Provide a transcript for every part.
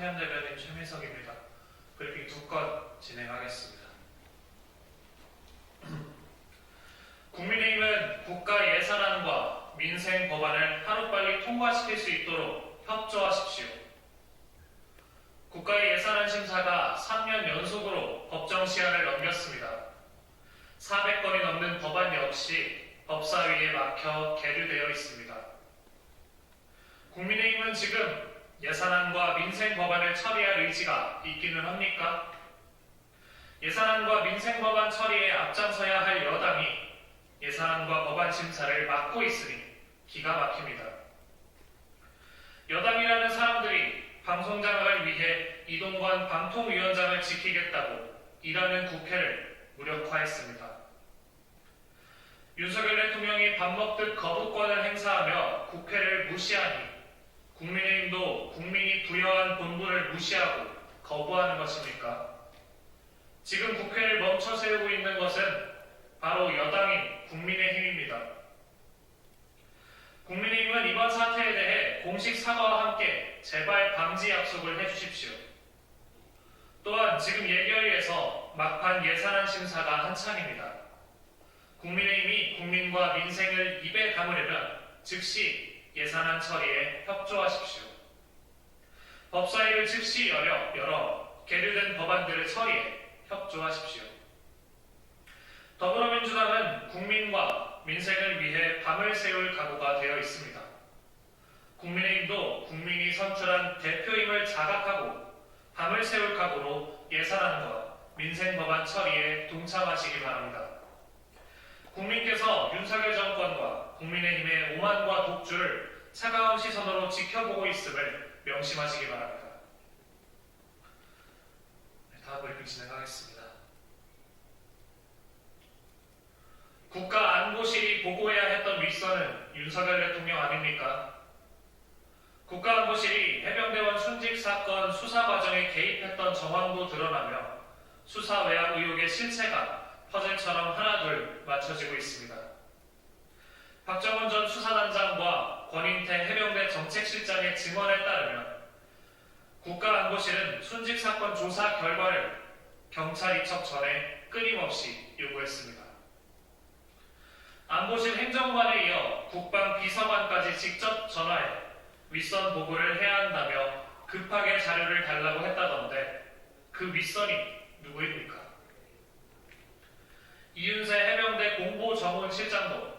청년 대변인 최민석입니다. 브리핑 두 건 진행하겠습니다. 국민의힘은 국가 예산안과 민생 법안을 하루빨리 통과시킬 수 있도록 협조하십시오. 국가의 예산안 심사가 3년 연속으로 법정 시한을 넘겼습니다. 400건이 넘는 법안 역시 법사위에 막혀 계류되어 있습니다. 국민의힘은 지금 예산안과 민생 법안을 처리할 의지가 있기는 합니까? 예산안과 민생 법안 처리에 앞장서야 할 여당이 예산안과 법안 심사를 막고 있으니 기가 막힙니다. 여당이라는 사람들이 방송 장악을 위해 이동관 방통위원장을 지키겠다고 일하는 국회를 무력화했습니다. 윤석열 대통령이 밥 먹듯 거부권을 행사하며 국회를 무시하니 국민의힘도 국민이 부여한 본분을 무시하고 거부하는 것입니까? 지금 국회를 멈춰 세우고 있는 것은 바로 여당인 국민의힘입니다. 국민의힘은 이번 사태에 대해 공식 사과와 함께 재발 방지 약속을 해주십시오. 또한 지금 예결위에서 막판 예산안 심사가 한창입니다. 국민의힘이 국민과 민생을 입에 담으려면 즉시 예산안 처리에 협조하십시오. 법사위를 즉시 열어, 열어 계류된 법안들을 처리해 협조하십시오. 더불어민주당은 국민과 민생을 위해 밤을 새울 각오가 되어 있습니다. 국민의힘도 국민이 선출한 대표임을 자각하고 밤을 새울 각오로 예산안과 민생 법안 처리에 동참하시기 바랍니다. 국민께서 윤석열 정권과 국민의힘의 오만과 독주를 차가운 시선으로 지켜보고 있음을 명심하시기 바랍니다. 네, 다음 브리핑 진행하겠습니다. 국가안보실이 보고해야 했던 윗선은 윤석열 대통령 아닙니까? 국가안보실이 해병대원 순직 사건 수사 과정에 개입했던 정황도 드러나며 수사 외압 의혹의 실체가 퍼즐처럼 하나둘 맞춰지고 있습니다. 박정원 전 수사단장과 권인태 해병대 정책실장의 증언에 따르면 국가안보실은 순직 사건 조사 결과를 경찰 이첩 전에 끊임없이 요구했습니다. 안보실 행정관에 이어 국방 비서관까지 직접 전화해 윗선 보고를 해야 한다며 급하게 자료를 달라고 했다던데 그 윗선이 누구입니까? 이윤세 해병대 공보정원실장도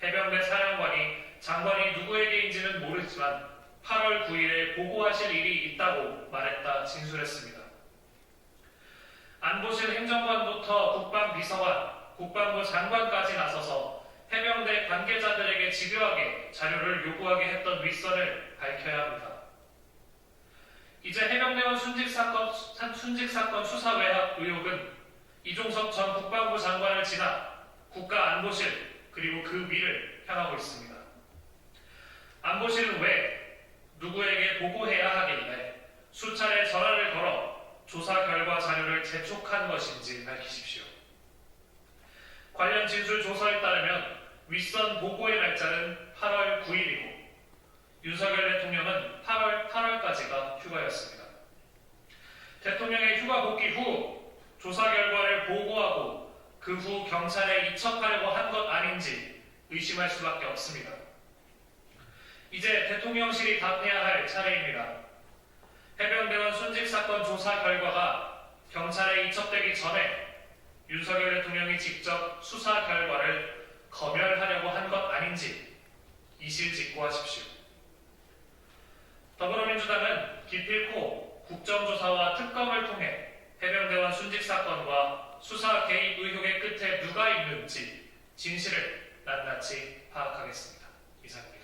해병대 사령관이 장관이 누구에게인지는 모르지만 8월 9일에 보고하실 일이 있다고 말했다 진술했습니다. 안보실 행정관부터 국방비서관, 국방부 장관까지 나서서 해병대 관계자들에게 집요하게 자료를 요구하게 했던 윗선을 밝혀야 합니다. 이제 해병대원 순직 사건, 순직 사건 수사 외압 의혹은 이종석 전 국방부 장관을 지나 국가안보실 그리고 그 위를 향하고 있습니다. 안보실은 왜 누구에게 보고해야 하길래 수차례 전화를 걸어 조사 결과 자료를 재촉한 것인지 밝히십시오. 관련 진술 조서에 따르면 윗선 보고의 날짜는 8월 9일이고 윤석열 대통령은 8월 8월까지가 휴가였습니다. 대통령의 휴가 복귀 후 조사 결과를 보고하고 그 후 경찰에 이첩하려고 한 것 아닌지 의심할 수밖에 없습니다. 이제 대통령실이 답해야 할 차례입니다. 해병대원 순직 사건 조사 결과가 경찰에 이첩되기 전에 윤석열 대통령이 직접 수사 결과를 검열하려고 한 것 아닌지 이실직고하십시오. 더불어민주당은 기필코 국정조사와 특검을 통해 해병대원 순직 사건과 수사 개입 의혹의 끝에 누가 있는지 진실을 낱낱이 파악하겠습니다. 이상입니다.